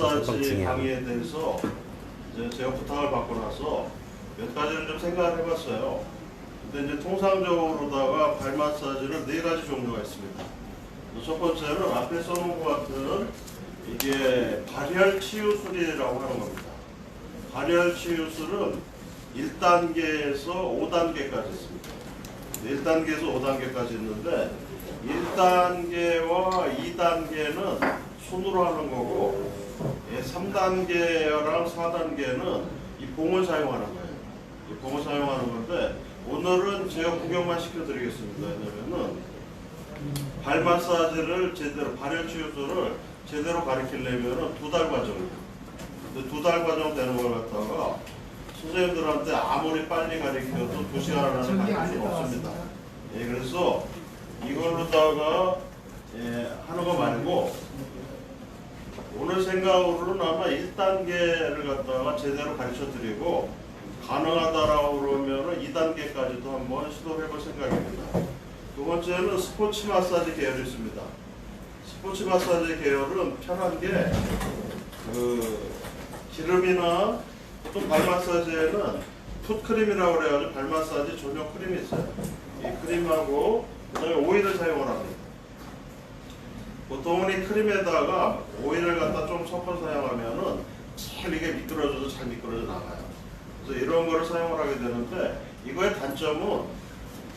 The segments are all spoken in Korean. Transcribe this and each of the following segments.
마사지. 강의에 대해서 이제 제가 부탁을 받고 나서 몇 가지를 좀 생각을 해봤어요. 근데 이제 통상적으로다가 발 마사지는 네 가지 종류가 있습니다. 첫 번째는 앞에 써놓은 것 같은 이게 발열 치유술이라고 하는 겁니다. 발열 치유술은 1단계에서 5단계까지 있습니다. 1단계에서 5단계까지 있는데 1단계와 2단계는 손으로 하는 거고 3단계랑 4단계는 이 봉을 사용하는 거예요. 이 봉을 사용하는 건데 오늘은 제가 구경만 시켜드리겠습니다. 왜냐면은 발 마사지를 제대로 발열 치유술을 제대로 가르치려면 두달 과정입니다. 두달 과정 되는 걸 갖다가 선생님들한테 아무리 빨리 가르쳐도 두 시간 안에 가르칠 수 없습니다. 예, 그래서 이걸로다가 예, 하는 거 말고 오늘 생각으로는 아마 1단계를 갖다가 제대로 가르쳐 드리고 가능하다라고 그러면은 2단계까지도 한번 시도해 볼 생각입니다. 두 번째는 스포츠 마사지 계열이 있습니다. 스포츠 마사지 계열은 편한 게 그 기름이나 보통 발 마사지에는 풋크림이라고 그래가지고 발 마사지 전용 크림이 있어요. 이 크림하고 그다음에 오일을 사용을 합니다. 보통은 이 크림에다가 오일을 갖다 좀 섞어 사용하면은 잘 이게 미끄러져서 잘 미끄러져 나가요. 그래서 이런 거를 사용을 하게 되는데 이거의 단점은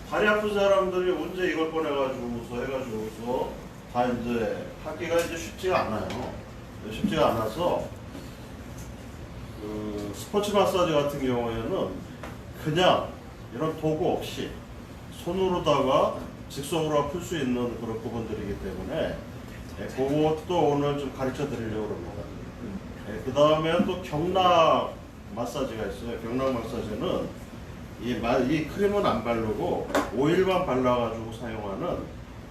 발이 아픈 사람들이 언제 이걸 꺼내가지고서 해가지고서 다 이제 하기가 이제 쉽지가 않아요. 쉽지가 않아서 그 스포츠 마사지 같은 경우에는 그냥 이런 도구 없이 손으로다가 직선으로 풀 수 있는 그런 부분들이기 때문에 예, 그것도 오늘 좀 가르쳐 드리려고 합니다. 그 다음에 또 경락 마사지가 있어요. 경락 마사지는 이, 마, 이 크림은 안 바르고 오일만 발라가지고 사용하는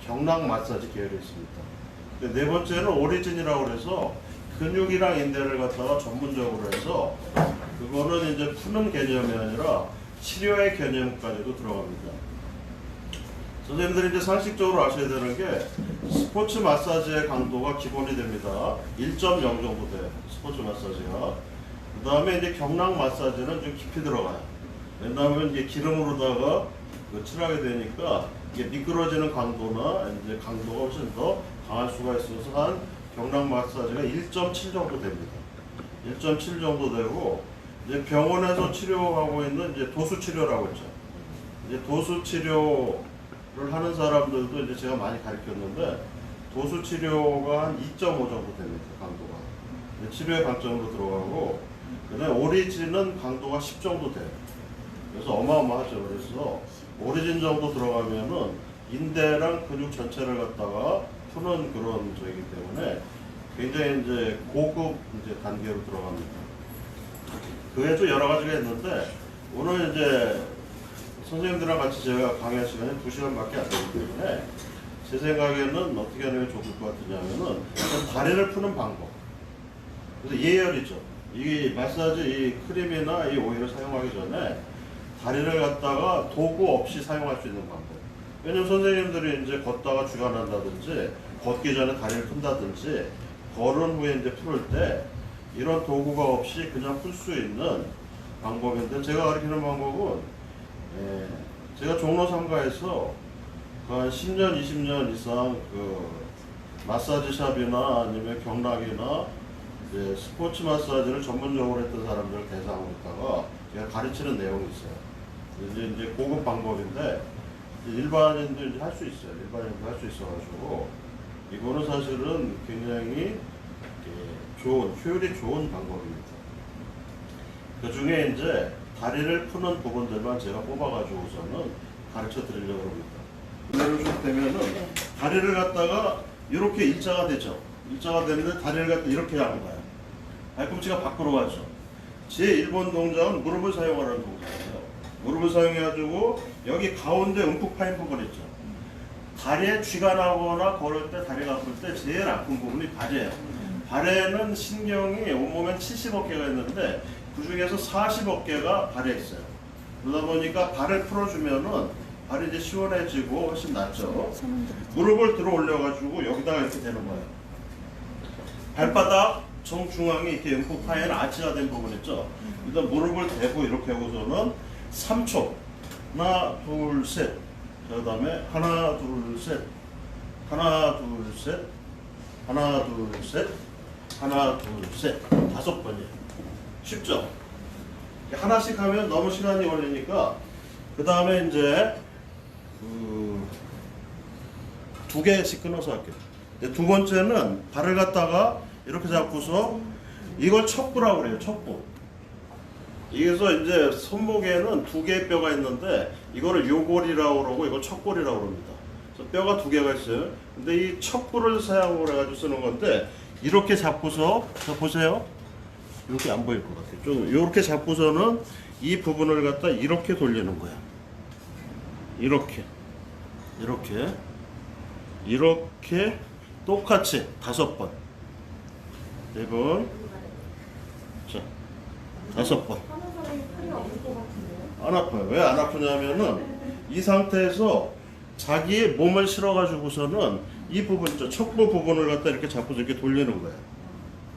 경락 마사지 계열이 있습니다. 네 번째는 오리진이라고 그래서 근육이랑 인대를 갖다가 전문적으로 해서 그거는 이제 푸는 개념이 아니라 치료의 개념까지도 들어갑니다. 선생님들이 이제 상식적으로 아셔야 되는 게 스포츠 마사지의 강도가 기본이 됩니다. 1.0 정도 돼요. 스포츠 마사지가. 그 다음에 이제 경락 마사지는 좀 깊이 들어가요. 왜냐하면 이게 기름으로다가 그 칠하게 되니까 이게 미끄러지는 강도나 이제 강도가 훨씬 더 강할 수가 있어서 한 경락 마사지가 1.7 정도 됩니다. 1.7 정도 되고 이제 병원에서 치료하고 있는 이제 도수 치료라고 했죠. 이제 도수 치료 를 하는 사람들도 이제 제가 많이 가르쳤는데 도수 치료가 한 2.5 정도 됩니다. 강도가. 치료의 강점으로 들어가고 그다음에 오리진은 강도가 10 정도 돼요. 그래서 어마어마하죠. 그래서 오리진 정도 들어가면은 인대랑 근육 전체를 갖다가 푸는 그런 저이기 때문에 굉장히 이제 고급 이제 단계로 들어갑니다. 그 외에도 여러 가지가 있는데 오늘 이제 선생님들이랑 같이 제가 강의할 시간이 2시간밖에 안 되기 때문에 제 생각에는 어떻게 게 좋을 것 같으냐면은 다리를 푸는 방법. 그래서 예열이죠. 이 마사지 이 크림이나 이 오일을 사용하기 전에 다리를 갖다가 도구 없이 사용할 수 있는 방법. 왜냐면 선생님들이 이제 걷다가 쥐가 난다든지 걷기 전에 다리를 푼다든지 걸은 후에 이제 풀을 때 이런 도구가 없이 그냥 풀 수 있는 방법인데 제가 가르치는 방법은 예, 제가 종로 상가에서 한 10년, 20년 이상 그 마사지 샵이나 아니면 경락이나 이제 스포츠 마사지를 전문적으로 했던 사람들을 대상으로 했다가 제가 가르치는 내용이 있어요. 이제 이제 고급 방법인데 이제 할수 있어요. 일반인도 할 수 있어가지고 이거는 사실은 굉장히 예, 좋은 효율이 좋은 방법입니다. 그 중에 이제 다리를 푸는 부분들만 제가 뽑아가지고서는 가르쳐 드리려고 합니다. 예를 쭉 되면은 다리를 갖다가 이렇게 일자가 되죠. 일자가 되는데 다리를 갖다 이렇게 하는 거예요. 발꿈치가 밖으로 가죠. 제 1번 동작은 무릎을 사용하는 동작이에요. 무릎을 사용해가지고 여기 가운데 움푹 파인 부분 있죠. 다리에 쥐가 나거나 걸을 때 다리가 아플 때 제일 아픈 부분이 발이에요. 발에는 신경이 온몸에 70억 개가 있는데 그 중에서 40억 개가 발에 있어요. 그러다 보니까 발을 풀어주면은 발이 이제 시원해지고 훨씬 낫죠. 무릎을 들어 올려가지고 여기다가 이렇게 되는 거예요. 발바닥 정중앙에 이렇게 연폭 파열 아치가 된 부분 있죠. 일단 무릎을 대고 이렇게 하고서는 3초. 하나, 둘, 셋. 자, 그 다음에 하나, 둘, 셋. 하나, 둘, 셋. 하나, 둘, 셋. 하나, 둘, 셋. 다섯 번이에요. 쉽죠? 하나씩 하면 너무 시간이 걸리니까 그 다음에 이제 그 두 개씩 끊어서 할게요. 두 번째는 발을 갖다가 이렇게 잡고서 이걸 척부라고 그래요. 척부. 그래서 이제 손목에는 두 개의 뼈가 있는데 이거를 요골이라고 그러고 이걸 척골이라고 그럽니다. 그래서 뼈가 두 개가 있어요. 근데 이 척부를 사용을 해가지고 쓰는 건데 이렇게 잡고서 자 보세요. 이렇게 안 보일 것 같아요. 좀 이렇게 잡고서는 이 부분을 갖다 이렇게 돌리는 거야. 이렇게, 이렇게, 이렇게 똑같이 다섯 번, 네 번, 자 다섯 번. 안 아파요. 왜 안 아프냐면은 이 상태에서 자기의 몸을 실어가지고서는 이 부분, 저 척부 부분을 갖다 이렇게 잡고 이렇게 돌리는 거야.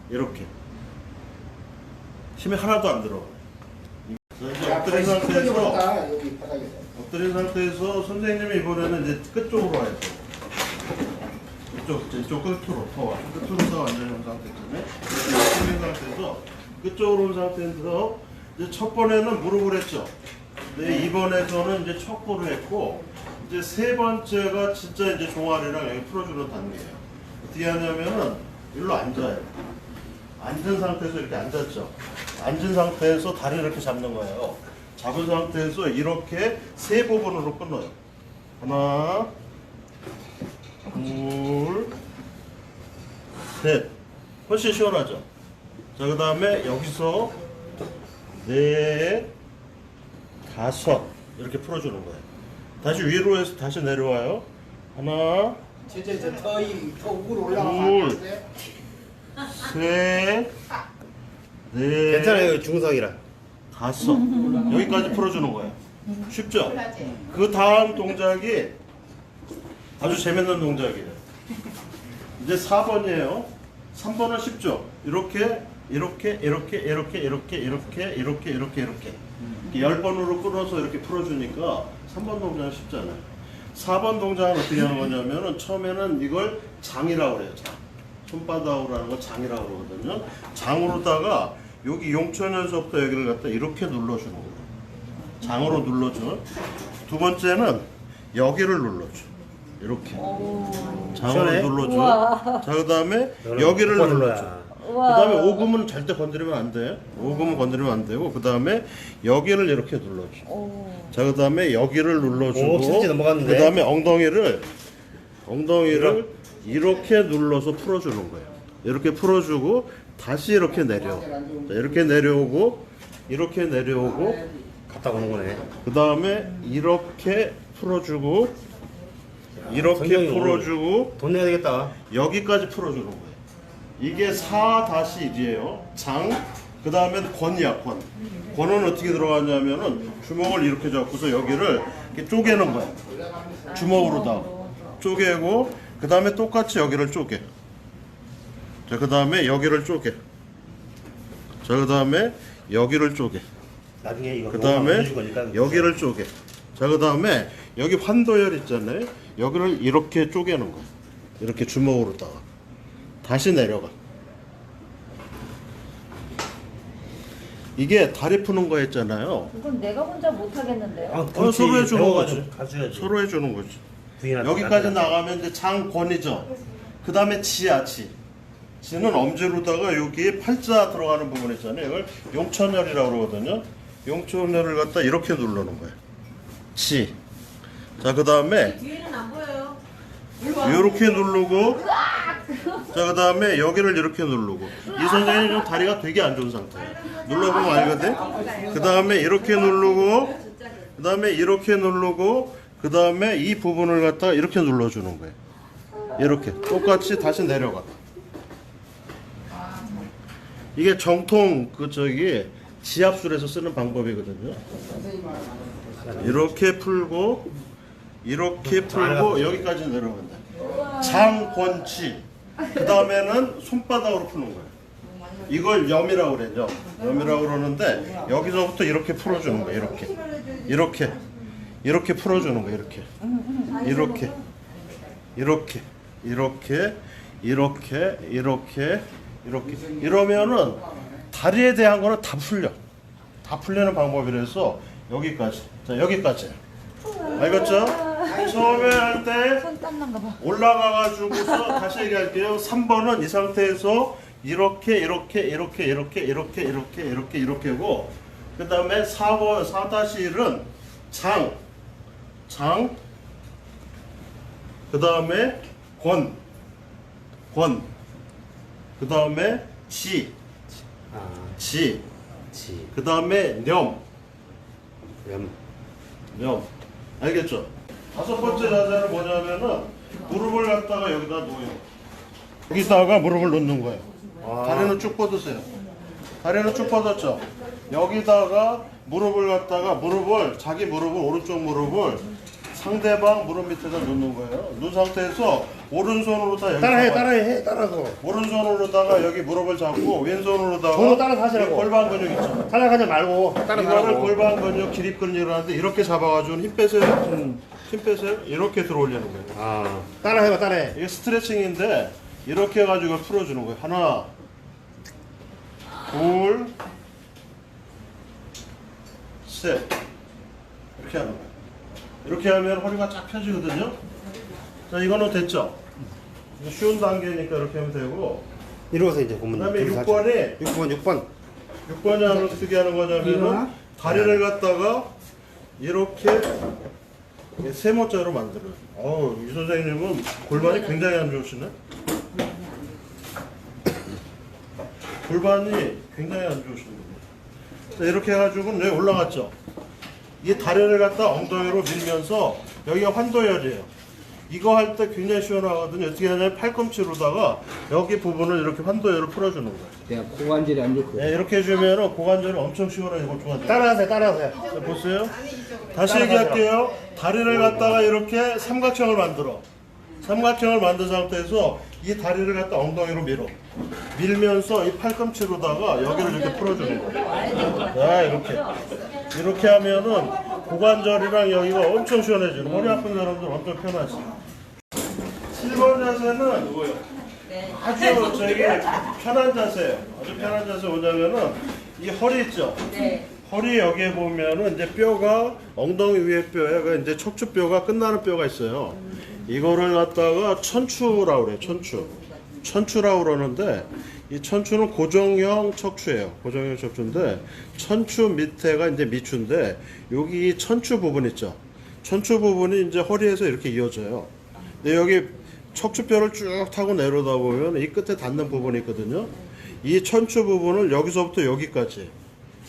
이렇게. 힘이 하나도 안 들어. 이제 엎드린 상태에서 다 여기 바닥에서. 엎드린 상태에서 선생님이 이번에는 이제 끝쪽으로 와야 돼. 이쪽, 이쪽 끝으로 더 와. 끝으로서 완전히 온 상태 때문에 엎드린 상태에서 끝쪽으로 온 상태에서 이제 첫 번에는 무릎을 했죠. 근데 이번에서는 이제 척골을 했고 이제 세 번째가 진짜 이제 종아리랑 여기 풀어주는 단계예요. 어떻게 하냐면은 일로 앉아요. 앉은 상태에서 이렇게 앉았죠. 앉은 상태에서 다리를 이렇게 잡는 거예요. 잡은 상태에서 이렇게 세 부분으로 끊어요. 하나, 둘, 셋. 훨씬 시원하죠? 자, 그 다음에 여기서 넷, 다섯. 이렇게 풀어주는 거예요. 다시 위로 해서 다시 내려와요. 하나, 둘. 셋, 넷, 괜찮아요 중성이라 다섯. 여기까지 풀어주는 거예요. 쉽죠? 그 다음 동작이 아주 재밌는 동작이에요. 이제 4번이에요. 3번은 쉽죠? 이렇게, 이렇게, 이렇게, 이렇게, 이렇게, 이렇게, 이렇게, 이렇게, 이렇게. 10번으로 끊어서 이렇게 풀어주니까 3번 동작은 쉽잖아요. 4번 동작은 어떻게 하는 거냐면은 처음에는 이걸 장이라고 그래요. 장. 손바닥으로 하는 걸 장이라고 그러거든요. 장으로다가 여기 용천연서부터 여기를 갖다 이렇게 눌러주는 거예요. 장으로 눌러줘. 두 번째는 여기를 눌러줘. 이렇게. 장으로 시원해? 눌러줘. 우와. 자, 그 다음에 여기를 못 눌러줘. 눌러야. 그 다음에 오금은 절대 건드리면 안 돼. 오금은 건드리면 안 되고, 그 다음에 여기를 이렇게 눌러줘. 오. 자, 그 다음에 여기를 눌러주고, 오, 진짜 넘어갔는데? 그 다음에 엉덩이를, 엉덩이를 이렇게 눌러서 풀어주는 거예요. 이렇게 풀어주고, 다시 이렇게 내려. 자, 이렇게 내려오고, 이렇게 내려오고, 갔다 오는 거네 그 다음에 이렇게 풀어주고, 이렇게 성경이 풀어주고, 돈 내야 되겠다 여기까지 풀어주는 거예요. 이게 4-1이에요. 장, 그 다음에 권이야, 권. 권은 어떻게 들어가냐면은 주먹을 이렇게 잡고서 여기를 이렇게 쪼개는 거야. 주먹으로 다. 쪼개고, 그 다음에 똑같이 여기를 쪼개. 자, 그 다음에 여기를 쪼개. 자, 그 다음에 여기를 쪼개. 나중에 이거 그 다음에 해줄 거니까 여기를 쪼개. 자, 그 다음에 여기 환도열 있잖아요. 여기를 이렇게 쪼개는 거야. 이렇게 주먹으로다가. 다시 내려가. 이게 다리 푸는 거 했잖아요. 이건 내가 혼자 못 하겠는데요. 아, 어, 그렇지. 서로 해주는 거지. 가져야지 서로 해주는 거지. 여기까지 나가면 이제 장권이죠. 그 다음에 지야, 지. 지는 엄지로다가 여기 팔자 들어가는 부분 있잖아요. 이걸 용천열이라고 그러거든요. 용천열을 갖다 이렇게 누르는 거예요. 지. 자, 그 다음에 뒤에는 안 보여요. 이렇게 누르고 자, 그 다음에 여기를 이렇게 누르고 이 선생님 좀 다리가 되게 안 좋은 상태예요. 눌러보면 알거든? 그 다음에 이렇게 누르고 그 다음에 이렇게 누르고 그 다음에 이 부분을 갖다가 이렇게 눌러주는 거예요. 이렇게 똑같이 다시 내려가. 이게 정통 그 저기 지압술에서 쓰는 방법이거든요. 이렇게 풀고 이렇게 풀고 여기까지 내려간다. 장권치. 그 다음에는 손바닥으로 푸는 거예요. 이걸 염이라고 그래 염. 염이라고 그러는데 여기서부터 이렇게 풀어주는 거야 이렇게 이렇게 이렇게 풀어주는 거야 이렇게 이렇게 이렇게 이렇게 이렇게 이렇게 이렇게 이러면은 다리에 대한 거는 다 풀려. 다 풀리는 방법이라서 여기까지. 자 여기까지. 알겠죠? 처음에 할 때. 올라가가지고서 다시 얘기할게요. 3번은 이 상태에서 이렇게 이렇게 이렇게 이렇게 이렇게 이렇게 이렇게 이렇게고 그 다음에 4번 4-1은 장, 장, 그 다음에 권, 권, 그 다음에 지, 아, 지, 지, 그 다음에 념, 염. 념. 알겠죠? 다섯 번째 자세는 뭐냐면은 무릎을 갖다가 여기다 놓여요. 여기다가 무릎을 놓는 거예요. 아. 다리는 쭉 뻗으세요. 다리는 쭉 뻗었죠? 여기다가 무릎을 갖다가 무릎을 자기 무릎을 오른쪽 무릎을 상대방 무릎 밑에다 놓는 거예요. 놓은 상태에서 오른손으로 다 여기 따라해, 잡아요. 따라해, 해, 따라서. 오른손으로다가 여기 무릎을 잡고 왼손으로다가 저거 따라서 하시라고. 이 골반 근육 있죠? 따라가지 말고 이거를 따라가라고. 골반 근육, 기립 근육을 하는데 이렇게 잡아가지고 힘 빼세요. 힘 빼세요. 이렇게 들어올리는 거예요. 아, 따라해봐, 따라해. 이게 스트레칭인데 이렇게 해가지고 풀어주는 거예요. 하나, 둘, 셋. 이렇게 하는 거예요. 이렇게 하면 허리가 쫙 펴지거든요. 자, 이거는 됐죠? 쉬운 단계니까 이렇게 하면 되고. 이러고서 이제 보면. 그 다음에 둘이서 6번에 하죠. 6번, 6번. 6번이 하는 어떻게 하는 거냐면은 다리를 갖다가 이렇게 세모자로 만들어요. 어우, 이 선생님은 골반이 굉장히 안 좋으시네. 골반이 굉장히 안 좋으시네. 자, 이렇게 해가지고 여기 올라갔죠. 이 다리를 갖다 엉덩이로 밀면서 여기가 환도열이에요. 이거 할 때 굉장히 시원하거든요. 어떻게 하냐면 팔꿈치로다가 여기 부분을 이렇게 환도열을 풀어주는 거예요. 내가 고관절이 안 좋고. 네, 이렇게 해주면 고관절이 엄청 시원해지고 좋아져요. 따라하세요, 따라하세요. 자, 보세요. 다시 얘기할게요. 다리를 갖다가 이렇게 삼각형을 만들어. 삼각형을 만든 상태에서 이 다리를 갖다 엉덩이로 밀어. 밀면서 이 팔꿈치로다가 여기를 이렇게 풀어주는 거예요. 자, 이렇게. 이렇게 하면은 고관절이랑 여기가 엄청 시원해지고 머리 아픈 사람들 엄청 편하지. 7번 자세는 아주 저게 편한 자세예요. 아주 편한 자세 뭐냐면은 이 허리 있죠. 네. 허리 여기에 보면은 이제 뼈가 엉덩이 위에 뼈가 이제 척추뼈가 끝나는 뼈가 있어요. 이거를 갖다가 천추라고 그래요. 천추. 천추라고 그러는데 이 천추는 고정형 척추예요. 고정형 척추인데 천추 밑에가 이제 미추인데 여기 이 천추 부분 있죠. 천추 부분이 이제 허리에서 이렇게 이어져요. 근데 여기 척추뼈를 쭉 타고 내려다 보면 이 끝에 닿는 부분이 있거든요. 이 천추 부분을 여기서부터 여기까지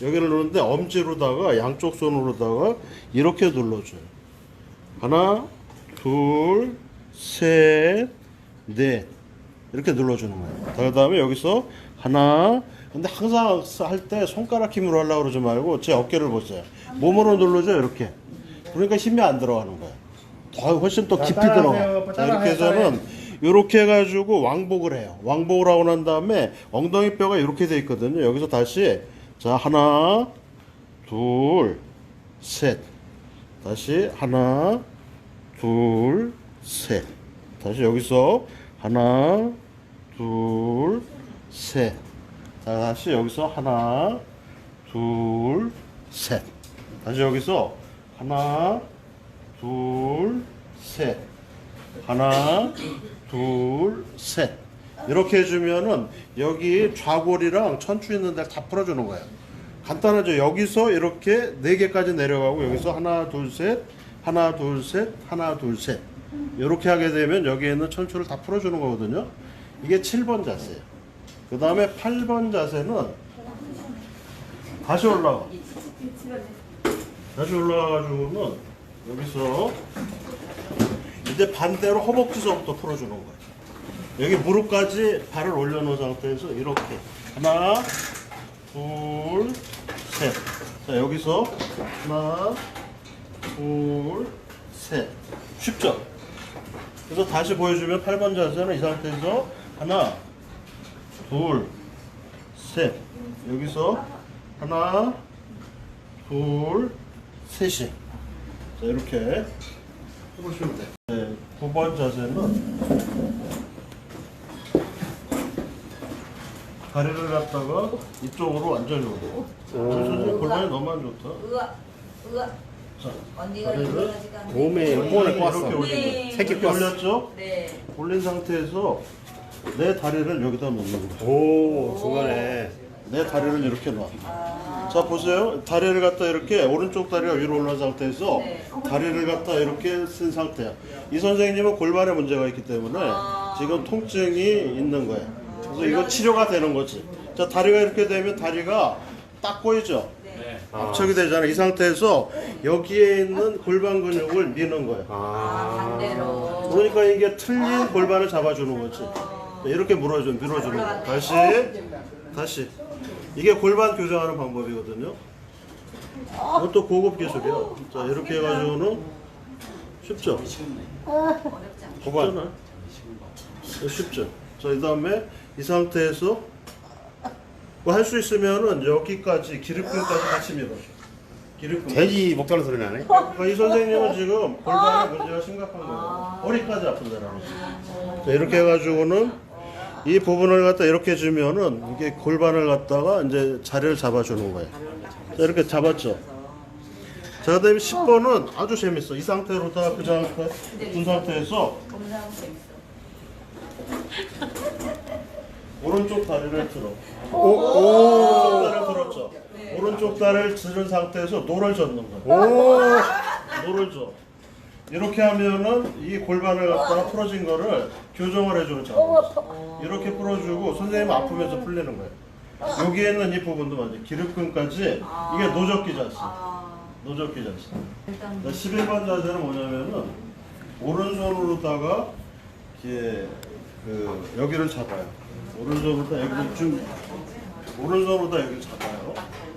여기를 누르는데 엄지로다가 양쪽 손으로다가 이렇게 눌러줘요. 하나, 둘, 셋, 넷 이렇게 눌러주는 거예요. 그 다음에 여기서 하나. 근데 항상 할 때 손가락 힘으로 하려고 그러지 말고 제 어깨를 보세요. 몸으로 눌러줘 이렇게. 그러니까 힘이 안 들어가는 거예요. 더 훨씬 또 자, 깊이. 들어가. 자, 이렇게 해서는 이렇게 해가지고 왕복을 해요. 왕복을 하고 난 다음에 엉덩이 뼈가 이렇게 돼 있거든요. 여기서 다시 자 하나, 둘, 셋. 다시 하나, 둘, 셋. 다시 여기서 하나, 둘, 셋. 자, 다시 여기서 하나, 둘, 셋. 다시 여기서 하나, 둘, 셋. 하나, 둘, 셋. 이렇게 해주면은 여기 좌골이랑 천추 있는 데를 다 풀어주는 거예요. 간단하죠. 여기서 이렇게 네 개까지 내려가고 여기서 하나, 둘, 셋, 하나, 둘, 셋, 하나, 둘, 셋. 이렇게 하게 되면 여기에 있는 천추를 다 풀어주는 거거든요. 이게 7번 자세예요. 그 다음에 8번 자세는 다시 올라가. 다시 올라가가지고는 여기서 이제 반대로 허벅지서부터 풀어주는 거예요. 여기 무릎까지 발을 올려놓은 상태에서 이렇게 하나, 둘, 셋. 자 여기서 하나, 둘, 셋. 쉽죠? 그래서 다시 보여주면 8번 자세는 이 상태에서 하나, 둘, 셋. 여기서 하나, 둘, 셋이. 자, 이렇게 해보시면 돼요. 네, 9번 자세는 다리를 갖다가 이쪽으로 완전히 오고. 선생님 골반이 너무 안 좋다. 으아, 으아. 자, 언니가 다리를. 몸에 이렇게. 올린 네. 새끼 이렇게 꼬았어. 올렸죠? 네. 올린 상태에서 내 다리를 여기다 놓는 거예요. 오, 중간에. 내 다리를 이렇게 놔. 아, 자 보세요. 다리를 갖다 이렇게 오른쪽 다리가 위로 올라온 상태에서 네. 다리를 갖다 이렇게 쓴 상태야. 이 선생님은 골반에 문제가 있기 때문에 아. 지금 통증이 있는 거야. 그래서 이거 치료가 되는 거지. 자 다리가 이렇게 되면 다리가 딱 꼬이죠. 네. 아. 압착이 되잖아. 이 상태에서 여기에 있는 골반 근육을 미는 거야. 아, 아. 반대로. 그러니까 이게 틀린 골반을 잡아주는 거지. 자, 이렇게 물어줘, 밀어주는 거. 다시, 다시. 이게 골반 교정하는 방법이거든요. 이것도 고급 기술이야. 자, 이렇게 해가지고는 쉽죠? 쉽잖아. 쉽죠? 자, 이 다음에 이 상태에서 뭐할수 있으면은 여기까지 기립근까지 같이 밀어줘. 기립근. 돼지 먹자는 소리 나네. 그러니까 이 선생님은 지금 골반에 문제가 심각한 거예요. 허리까지 아픈다라는 거죠. 자, 이렇게 해가지고는 이 부분을 갖다 이렇게 주면은 이게 골반을 갖다가 이제 자리를 잡아주는 거예요. 자, 이렇게 잡았죠. 자, 그 다음에 10번은 아주 재밌어. 이 상태로다가 그 상태, 둔 상태에서. 오른쪽 다리를 들어. 오, 오. 오른쪽 다리를 들었죠. 오른쪽 다리를 들은 상태에서 노를 젓는 거예요. 오. 노를 줘. 이렇게 하면은 이 골반을 갖다가 풀어진 거를 교정을 해주는 작업. 이렇게 풀어주고 선생님 아프면서 풀리는 거예요. 여기에 있는 이 부분도 맞아요. 기립근까지 이게 노젓기 자세. 아, 노젓기 자세. 일단 자, 11번 자세는 뭐냐면은 오른손으로다가 이렇게 그 여기를 잡아요. 오른손으로다 여기를 좀 오른손으로다 여기를 잡아요.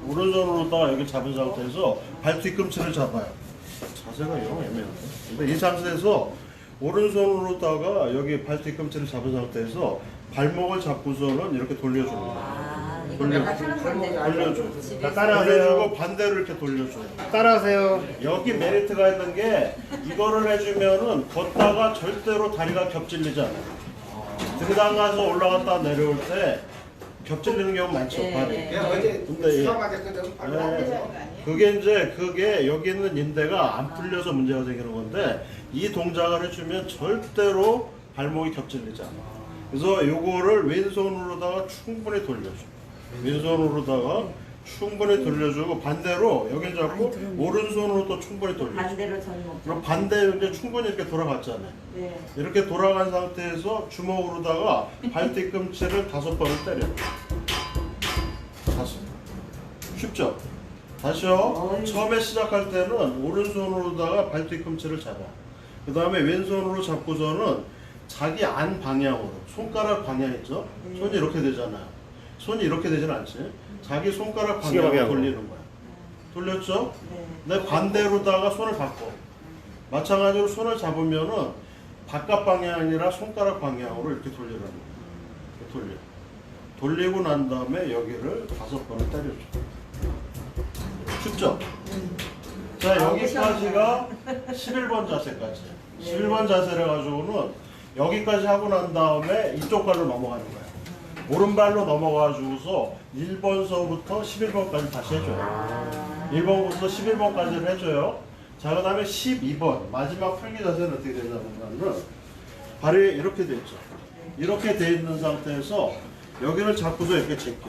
오른손으로다 여기 잡은 상태에서 발 뒤꿈치를 잡아요. 자세가 영 애매한데. 근데 이 상태에서 오른손으로다가 여기 발 뒤꿈치를 잡은 상태에서 발목을 잡고서는 이렇게 돌려주는 거예요. 아, 이거 돌려. 돌려줘. 자, 따라하세요. 돌려주고 반대로 이렇게 돌려줘요. 따라하세요. 여기 메리트가 있는 게 이거를 해주면은 걷다가 절대로 다리가 겹질리지 않아요. 등산 가서 올라갔다 내려올 때 겹질리는 경우 많죠. 네. 발이. 내가 어제 근데 이- 맞았거든. 바로 안 네. 돼서. 그게 이제 그게 여기 있는 인대가 안 풀려서 문제가 생기는 건데 이 동작을 해주면 절대로 발목이 겹질리지 않아. 그래서 요거를 왼손으로다가 충분히 돌려줘. 왼손으로다가 충분히 돌려주고 반대로 여기 잡고 오른손으로 또 충분히 돌려줘. 반대로 전목. 그럼 반대로 이제 충분히 이렇게 돌아갔잖아요. 네. 이렇게 돌아간 상태에서 주먹으로다가 발 뒤꿈치를 다섯 번을 때려. 다섯. 쉽죠? 다시요. 어이. 처음에 시작할 때는 오른손으로다가 발 뒤꿈치를 잡아. 그 다음에 왼손으로 잡고서는 자기 안 방향으로 손가락 방향 있죠? 손이 이렇게 되잖아요. 손이 이렇게 되진 않지. 자기 손가락 방향으로 방향으로. 돌리는 거야. 돌렸죠? 네. 내 반대로다가 손을 바꿔. 마찬가지로 손을 잡으면은 바깥 방향이 아니라 손가락 방향으로 이렇게 돌리라는 거야. 이렇게 돌려. 돌리고 난 다음에 여기를 다섯 번을 때려줘. 쉽죠? 자, 여기까지가 11번 자세까지. 11번 자세를 가지고는 여기까지 하고 난 다음에 이쪽 발로 넘어가는 거야. 오른발로 넘어가지고서 1번서부터 11번까지 다시 해줘요. 1번부터 11번까지를 해줘요. 자, 그 다음에 12번. 마지막 풀기 자세는 어떻게 되냐면은 발이 이렇게 돼 있죠. 이렇게 돼 있는 상태에서 여기를 잡고서 이렇게 제껴.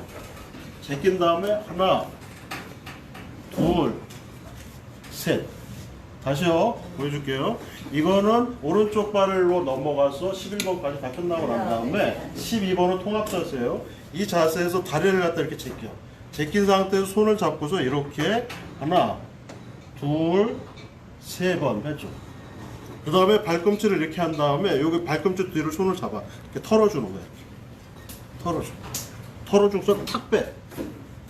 제낀 다음에 하나, 둘, 셋. 다시요. 보여줄게요. 이거는 오른쪽 발로 넘어가서 11번까지 다 끝나고 난 다음에 12번은 통합 자세예요. 이 자세에서 다리를 갖다 이렇게 제껴. 제낀 상태에서 손을 잡고서 이렇게 하나, 둘, 세번 해줘. 그 다음에 발꿈치를 이렇게 한 다음에 여기 발꿈치 뒤로 손을 잡아. 이렇게 털어주는 거야. 털어줘. 털어주고서 탁 빼.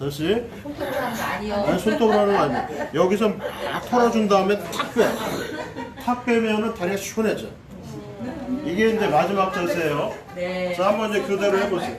다시. 손톱으로 하는 거 아니요. 아니 손톱으로 하는 거 아니야. 여기서 막 털어준 다음에 탁 빼. 탁 빼면은 다리가 시원해져. 이게 이제 마지막 자세예요. 네. 자, 한번 이제 그대로 해보세요.